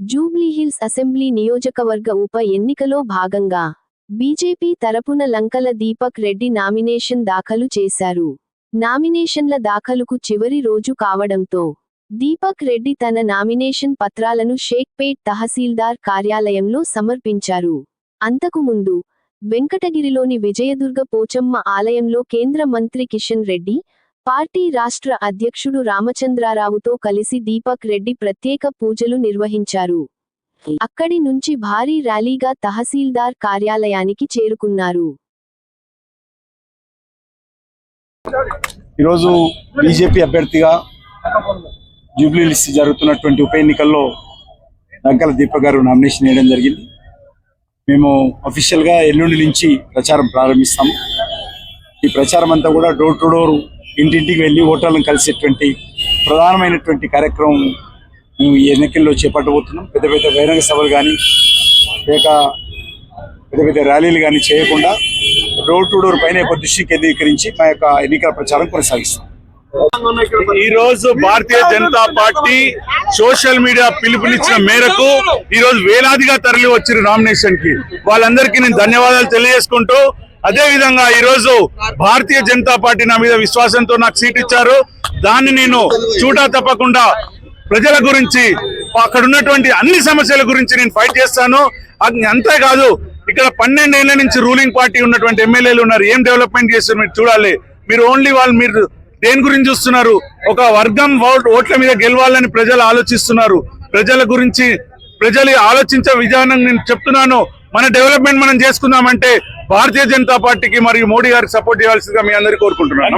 Jubilee Hills assembly నియోజకవర్గ ఉప ఎన్నికలో భాగంగా బీజేపీ తరపున లంకల దీపక్ రెడ్డి నామినేషన్ దాఖలు చేశారు. నామినేషన్ల దాఖలుకు చివరి రోజు కావడంతో దీపక్ రెడ్డి తన నామినేషన్ పత్రాలను షేక్పేట్ తహసీల్దార్ కార్యాలయంలో సమర్పించారు. అంతకుముందు వెంకటగిరిలోని విజయదుర్గ పోచమ్మ ఆలయంలో కేంద్ర మంత్రి కిషన్ రెడ్డి పార్టీ రాష్ట్ర అధ్యక్షుడు రామచంద్రారావుతో కలిసి దీపక్ రెడ్డి ప్రత్యేక పూజలు నిర్వహించారు. అక్కడి నుంచి భారీ ర్యాలీగా తహసీల్దార్ కార్యాలయానికి చేరుకున్నారు. ఈరోజు బీజేపీ అభ్యర్థిగా జూబ్లీలిస్ జరుగుతున్నటువంటి ఉప ఎన్నికల్లో దగ్గర దీపక్ గారు నామినేషన్ వేయడం జరిగింది. మేము అఫీషియల్గా ఎల్లుండి నుంచి ప్రచారం ప్రారంభిస్తాము. ఈ ప్రచారం అంతా కూడా డోర్ టు డోర్ ఇంటింటికి వెళ్ళి ఓటర్లను కలిసేటువంటి ప్రధానమైనటువంటి కార్యక్రమం మేము ఈ ఎన్నికల్లో చేపట్టబోతున్నాం. పెద్ద పెద్ద బహిరంగ సభలు కానీ లేక పెద్ద పెద్ద ర్యాలీలు కానీ చేయకుండా డోర్ టు డోర్ పైన ఎక్కువ దృష్టి కేంద్రీకరించి మా యొక్క ఎన్నికల ప్రచారం కొనసాగిస్తాం. ఈ రోజు Bharatiya Janata party social media పిలుపునిచ్చిన మేరకు ఈ రోజు వేలాదిగా తరలి వచ్చిన నామినేషన్కి. వాళ్ళందరికీ నేను ధన్యవాదాలు తెలియజేసుకుంటూ అదే విధంగా ఈ రోజు భారతీయ జనతా పార్టీ నా మీద విశ్వాసంతో నాకు సీట్ ఇచ్చారు. దాన్ని నేను చూడా తప్పకుండా ప్రజల గురించి అక్కడ ఉన్నటువంటి అన్ని సమస్యల గురించి నేను ఫైట్ చేస్తాను. అంతేకాదు ఇక్కడ పన్నెండేళ్ళ నుంచి రూలింగ్ పార్టీ ఉన్నటువంటి ఎమ్మెల్యేలు ఉన్నారు. ఏం డెవలప్మెంట్ చేస్తారు మీరు చూడాలి. మీరు ఓన్లీ వాళ్ళు మీరు దేని గురించి చూస్తున్నారు? ఒక వర్గం ఓట్ల మీద గెలవాలని ప్రజలు ఆలోచిస్తున్నారు. ప్రజల గురించి ప్రజలు ఆలోచించే విధానం నేను చెప్తున్నాను. మన డెవలప్మెంట్ మనం చేసుకుందామంటే భారతీయ జనతా పార్టీకి మరియు మోడీ గారికి సపోర్ట్ చేయాల్సిందిగా మీ అందరికీ కోరుకుంటున్నాను.